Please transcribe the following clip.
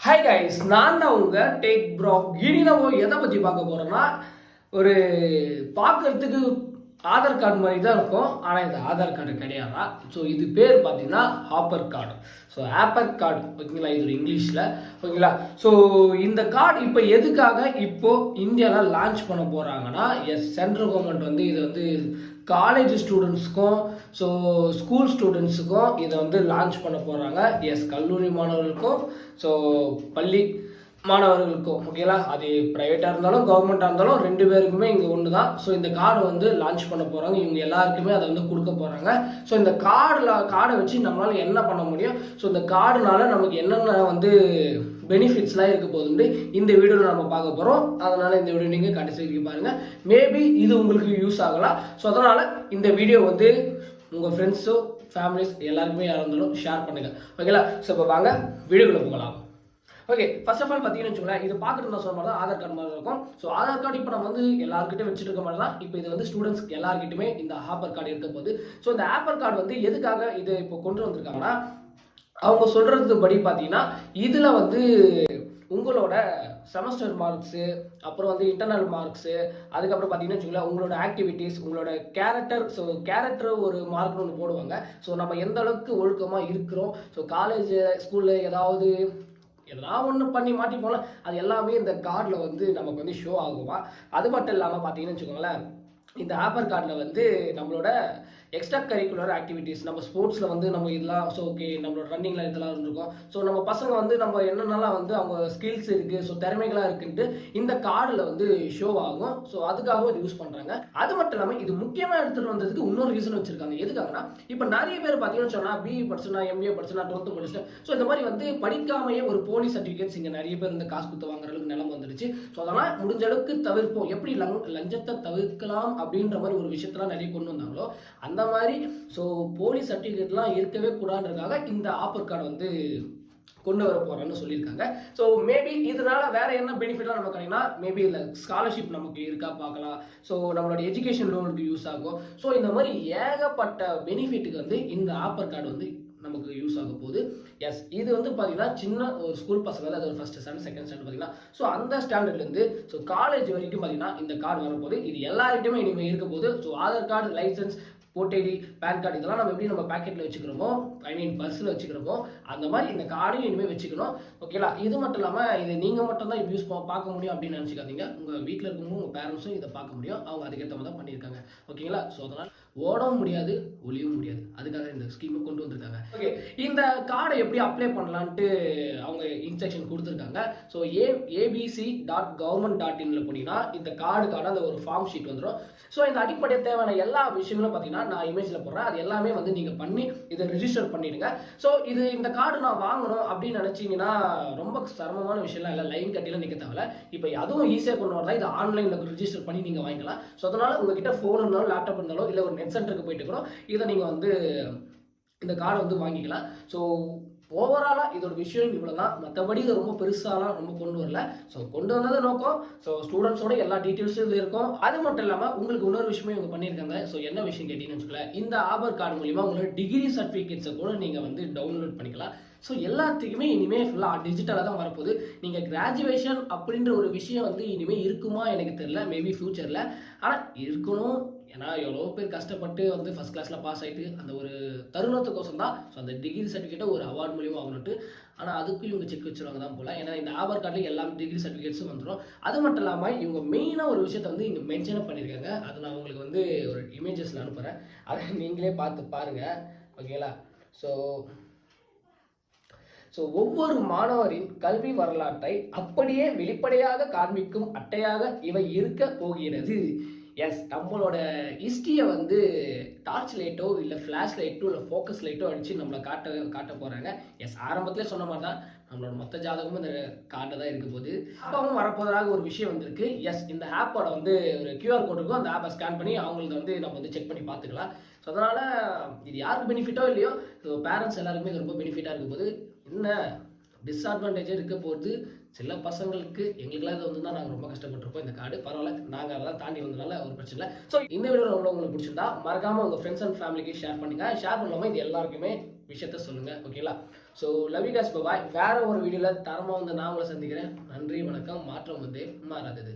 Hi guys நான் தான் உங்க டேக் ப்ரோ இனி நம்ம எதை பற்றி பார்க்க போறோம்னா ஒரு பார்க்கறதுக்கு ஆதார் கார்டு மாதிரி தான் இருக்கும். ஆனால் இது ஆதார் கார்டு கிடையாதா? ஸோ இது பேர் பார்த்தீங்கன்னா APAAR card so APAAR card ஓகேங்களா? இது இங்கிலீஷில். ஓகேங்களா? ஸோ இந்த கார்டு இப்போ எதுக்காக இப்போ இந்தியாவில் லான்ச் பண்ண போகிறாங்கன்னா எஸ் சென்ட்ரல் கவர்மெண்ட் வந்து இது வந்து காலேஜ் ஸ்டூடெண்ட்ஸுக்கும் ஸோ ஸ்கூல் ஸ்டூடெண்ட்ஸுக்கும் இதை வந்து லான்ச் பண்ண போகிறாங்க எஸ் கல்லூரி மாணவர்களுக்கும் ஸோ பள்ளி மாணவர்களுக்கும் ஓகேங்களா அது ப்ரைவேட்டாக இருந்தாலும் கவர்மெண்ட்டாக இருந்தாலும் ரெண்டு பேருக்குமே இங்கே ஒன்று தான் ஸோ இந்த கார்டு வந்து லான்ச் பண்ண போகிறாங்க இவங்க எல்லாருக்குமே அதை வந்து கொடுக்க போகிறாங்க ஸோ இந்த கார்டில் கார்டை வச்சு நம்மளால் என்ன பண்ண முடியும்? ஸோ இந்த கார்டுனால நமக்கு என்னென்ன வந்து பெனிஃபிட்ஸ்லாம் இருக்க போகுதுன்னு இந்த வீடியோவில் நம்ம பார்க்க போகிறோம் அதனால் இந்த வீடியோ நீங்கள் கடைசி வரைக்கும் பாருங்கள் மேபி இது உங்களுக்கு யூஸ் ஆகலாம். ஸோ அதனால் இந்த வீடியோ வந்து உங்கள் ஃப்ரெண்ட்ஸோ ஃபேமிலிஸ் எல்லாருக்குமே யாராக இருந்தாலும் ஷேர் பண்ணுங்கள் ஓகேங்களா ஸோ இப்போ வாங்க வீடியோக்குள்ளே போகலாம். ஓகே ஃபர்ஸ்ட் ஆஃப் ஆல் பார்த்தீங்கன்னு வச்சுக்கோங்களேன் இது பார்க்குறது நான் சொன்ன மாதிரி தான் ஆதார் கார்டு மாதிரி இருக்கும். ஸோ ஆதார் கார்டு இப்போ நம்ம வந்து எல்லாருக்கிட்டையும் வச்சுட்டு இருக்க மாதிரி தான். இப்போ இது வந்து ஸ்டூடெண்ட்ஸ்க்கு எல்லாருக்கிட்டுமே இந்த ஆப்பர் கார்டு இருக்க போகுது. ஸோ இந்த ஆப்பர் கார்டு வந்து எதுக்காக இது இப்போ கொண்டு வந்திருக்காங்கன்னா அவங்க சொல்றது படி பார்த்தீங்கன்னா இதில் வந்து உங்களோட செமஸ்டர் மார்க்ஸு அப்புறம் வந்து இன்டர்னல் மார்க்ஸு அதுக்கப்புறம் பார்த்தீங்கன்னா வச்சுக்கோங்களேன் உங்களோட ஆக்டிவிட்டீஸ் உங்களோட கேரக்டர் ஸோ கேரக்டர் ஒரு மார்க்னு ஒன்று போடுவாங்க. ஸோ நம்ம எந்த அளவுக்கு ஒழுக்கமாக இருக்கிறோம்? ஸோ காலேஜ் ஸ்கூலில் ஏதாவது எதனா ஒன்று பண்ணி மாட்டி போனால் அது எல்லாமே இந்த கார்டில் வந்து நமக்கு வந்து ஷோ ஆகுமா? அது மட்டும் இல்லாமல் பார்த்தீங்கன்னு வச்சுக்கோங்களேன் இந்த ஆப்பர் கார்டில் வந்து நம்மளோட எக்ஸ்ட்ரா கரிக்குலர் ஆக்டிவிட்டீஸ் நம்ம ஸ்போர்ட்ஸில் வந்து நம்ம இதெல்லாம் ஸோ ஓகே நம்மளோட ரன்னிங்கில் இதெல்லாம் இருந்திருக்கும். ஸோ நம்ம பசங்க வந்து நம்ம என்னென்னலாம் வந்து அவங்க ஸ்கில்ஸ் இருக்குது ஸோ திறமைகளாக இருக்குன்ட்டு இந்த கார்டில் வந்து ஷோ ஆகும். ஸோ அதுக்காகவும் இது யூஸ் பண்ணுறாங்க அது மட்டும் இல்லாமல் இது முக்கியமாக எடுத்துகிட்டு வந்ததுக்கு இன்னொரு ரீசன் வச்சுருக்காங்க. எதுக்காகனா இப்போ நிறைய பேர் பார்த்தீங்கன்னு சொன்னால் பிஇ படிச்சுனா எம்பிஏ படிச்சுனா டுவெல்த்து படிச்சுட்டு ஸோ இந்த மாதிரி வந்து படிக்காமையே ஒரு போலீஸ் சர்டிஃபிகேட்ஸ் இங்கே நிறைய பேர் இந்த காசு கொடுத்து வாங்குற அளவுக்கு நிலம் வந்துருச்சு ஸோ அதெல்லாம் முடிஞ்ச அளவுக்கு தவிர்ப்போம். எப்படி லங் லஞ்சத்தை தவிர்க்கலாம் அப்படின்ற மாதிரி ஒரு விஷயத்தெல்லாம் நிறைய கொண்டு வந்தாங்களோ அந்த மாதிரி ஸோ போலீஸ் சர்டிஃபிகேட்லாம் இருக்கவே கூடாதுன்றதுக்காக இந்த ஆப்பர் கார்டை வந்து கொண்டு வர போகிறேன்னு சொல்லியிருக்காங்க. ஸோ மேபி இதனால வேற என்ன பெனிஃபிட்லாம் நமக்கு கிடைக்குன்னா மேபி இல்லை ஸ்காலர்ஷிப் நமக்கு இருக்கா பார்க்கலாம். ஸோ நம்மளோட எஜுகேஷன் லோனுக்கு யூஸ் ஆகும். ஸோ இந்த மாதிரி ஏகப்பட்ட பெனிஃபிட்டுக்கு வந்து இந்த ஆப்பர் கார்டு வந்து நமக்கு யூஸ் ஆக போகுது. எஸ் இது வந்து பார்த்தீங்கன்னா சின்ன ஒரு ஸ்கூல் பசங்க அது ஒரு ஃபஸ்ட் ஸ்டாண்டர்ட் செகண்ட் ஸ்டாண்டர்ட் பார்த்தீங்கன்னா ஸோ அந்த ஸ்டாண்டர்ட்லேருந்து ஸோ காலேஜ் வரைக்கும் பார்த்தீங்கன்னா இந்த கார்டு வரப்போகுது இது எல்லார்கிட்டையுமே இனிமேல் இருக்க போகுது. So Aadhaar card licence OTT PAN card இதெல்லாம் நம்ம எப்படி நம்ம பேக்கெட்டில் வச்சுக்கிறோமோ ஐ மீன் பர்ஸில் வச்சுக்கிறப்போ அந்த மாதிரி இந்த கார்டையும் இனிமேல் வச்சுக்கணும். ஓகேலா இது மட்டும் இல்லாமல் இது நீங்கள் மட்டும் தான் யூஸ் பார்க்க முடியும் அப்படின்னு நினச்சிக்காதீங்க. உங்கள் வீட்டில் இருக்கவங்க உங்கள் பேரண்ட்ஸும் இதை பார்க்க முடியும். அவங்க அதுக்கேற்ற மாதிரி தான் பண்ணியிருக்காங்க. ஓகேங்களா ஸோ அதனால் ஓடவும் முடியாது ஒளியவும் முடியாது. அதுக்காக இந்த ஸ்கீமை கொண்டு வந்திருக்காங்க. ஓகே இந்த கார்டை எப்படி அப்ளை பண்ணலான்ட்டு அவங்க இன்ஸ்ட்ரக்ஷன் கொடுத்துருக்காங்க. So a ABC dot government dot இன்ல போனீங்கன்னா இந்த கார்டுக்கான அந்த ஒரு ஃபார்ம் ஷீட் வந்துடும் ஸோ இந்த அடிப்படை தேவையான எல்லா விஷயங்களும் பார்த்தீங்கன்னா நான் இமேஜில் போடுறேன். அது எல்லாமே வந்து நீங்கள் பண்ணி இதை ரிஜிஸ்டர் பண்ணிடுங்க. ஸோ இது இந்த கார்டு நான் வாங்கணும் அப்படின்னு நினச்சிங்கன்னா ரொம்ப சிரமமான விஷயம்லாம் இல்லை. லைன் கட்டிலாம் நிற்க தேவையில்ல. இப்போ அதுவும் ஈஸியாக கொண்டு தான் இது ஆன்லைனில் ரிஜிஸ்டர் பண்ணி நீங்கள் வாங்கிக்கலாம். ஸோ அதனால் உங்ககிட்ட ஃபோன் இருந்தாலும் லேப்டாப் இருந்தாலும் இல்லை ஒரு நெட் சென்டருக்கு போயிட்டு கூட இதை நீங்கள் வந்து இந்த கார்டை வந்து வாங்கிக்கலாம். ஸோ ஓவராலாக இதோட விஷயம் இவ்வளோ தான் மற்றபடி இது ரொம்ப பெருசாலாம் ரொம்ப கொண்டு வரல. ஸோ கொண்டு வந்தது நோக்கம். ஸோ ஸ்டூடெண்ட்ஸோட எல்லா டீட்டெயில்ஸும் இது இருக்கும். அது மட்டும் இல்லாமல் உங்களுக்கு இன்னொரு விஷயமே இவங்க பண்ணியிருக்காங்க. ஸோ என்ன விஷயம் கேட்டீங்கன்னு வச்சுக்கல இந்த ஆபர் கார்டு மூலிமா உங்களோட டிகிரி சர்டிஃபிகேட்ஸை கூட நீங்கள் வந்து டவுன்லோட் பண்ணிக்கலாம். ஸோ எல்லாத்துக்குமே இனிமேல் ஃபுல்லாக டிஜிட்டலாக தான் வரப்போகுது. நீங்கள் கிராஜுவேஷன் அப்படின்ற ஒரு விஷயம் வந்து இனிமேல் இருக்குமா எனக்கு தெரியல. மேபி ஃப்யூச்சரில் ஆனால் இருக்கணும். ஏன்னா எவ்வளோ பேர் கஷ்டப்பட்டு வந்து ஃபஸ்ட் கிளாஸில் பாஸ் ஆகிட்டு அந்த ஒரு தருணத்துக்கோசம் தான் ஸோ அந்த டிகிரி சர்டிஃபிகேட்டை ஒரு அவார்ட் மூலியமாக ஆகணுட்டு ஆனால் அதுக்கும் இவங்க செக் வச்சுருவாங்க தான் போல. ஏன்னா இந்த ஆதார் கார்டில் எல்லா டிகிரி சர்டிஃபிகேட்ஸும் வந்துடும் அது மட்டும் இல்லாமல் இவங்க மெயினாக ஒரு விஷயத்தை வந்து இங்கே மென்ஷன் பண்ணியிருக்காங்க. அது நான் உங்களுக்கு வந்து ஒரு இமேஜஸில் அனுப்புகிறேன் அதை நீங்களே பார்த்து பாருங்கள் ஓகேங்களா ஸோ ஸோ ஒவ்வொரு மாணவரின் கல்வி வரலாற்றை அப்படியே வெளிப்படையாக காண்பிக்கும் அட்டையாக இவை இருக்க போகிறது. எஸ் நம்மளோட ஹிஸ்ட்ரியை வந்து டார்ச் லைட்டோ இல்லை ஃப்ளாஷ் லைட்டோ இல்லை ஃபோக்கஸ் லைட்டோ அடித்து நம்மளை காட்ட காட்ட போகிறாங்க எஸ் ஆரம்பத்திலே சொன்ன மாதிரி தான் நம்மளோட மொத்த ஜாதகமும் இந்த கார்டில் தான் இருக்க போகுது. அப்பவும் வரப்போதாக ஒரு விஷயம் வந்திருக்கு. எஸ் இந்த ஆப்போட வந்து ஒரு கியூஆர் கோட் இருக்கும். அந்த ஆப்பை ஸ்கேன் பண்ணி அவங்களுக்கு வந்து நம்ம வந்து செக் பண்ணி பார்த்துக்கலாம். ஸோ அதனால் இது யாருக்கு பெனிஃபிட்டோ இல்லையோ பேரண்ட்ஸ் எல்லாருக்குமே இது ரொம்ப பெனிஃபிட்டாக இருக்க போது என்ன டிஸ்அட்வான்டேஜ் இருக்க போகுது சில பசங்களுக்கு எங்களுக்குலாம் இது வந்து தான் நாங்கள் ரொம்ப கஷ்டப்பட்டிருப்போம். இந்த கார்டு பரவாயில்ல நாங்கள் அதெல்லாம் தாண்டி வந்தனால ஒரு பிரச்சனை இல்லை. ஸோ இந்த வீடியோ ரொம்ப உங்களுக்கு பிடிச்சிருந்தா மறக்காமல் உங்கள் ஃப்ரெண்ட்ஸ் அண்ட் ஃபேமிலிக்கு ஷேர் பண்ணுங்கள் ஷேர் பண்ணாமல் இது எல்லாருக்குமே விஷயத்த சொல்லுங்கள் ஓகேங்களா ஸோ லவ் லவிகாஸ் பாய் வேற ஒரு வீடியோவில் தரமாக வந்து நான் உங்களை சந்திக்கிறேன். நன்றி வணக்கம். மாற்றம் வந்து மாறாதது.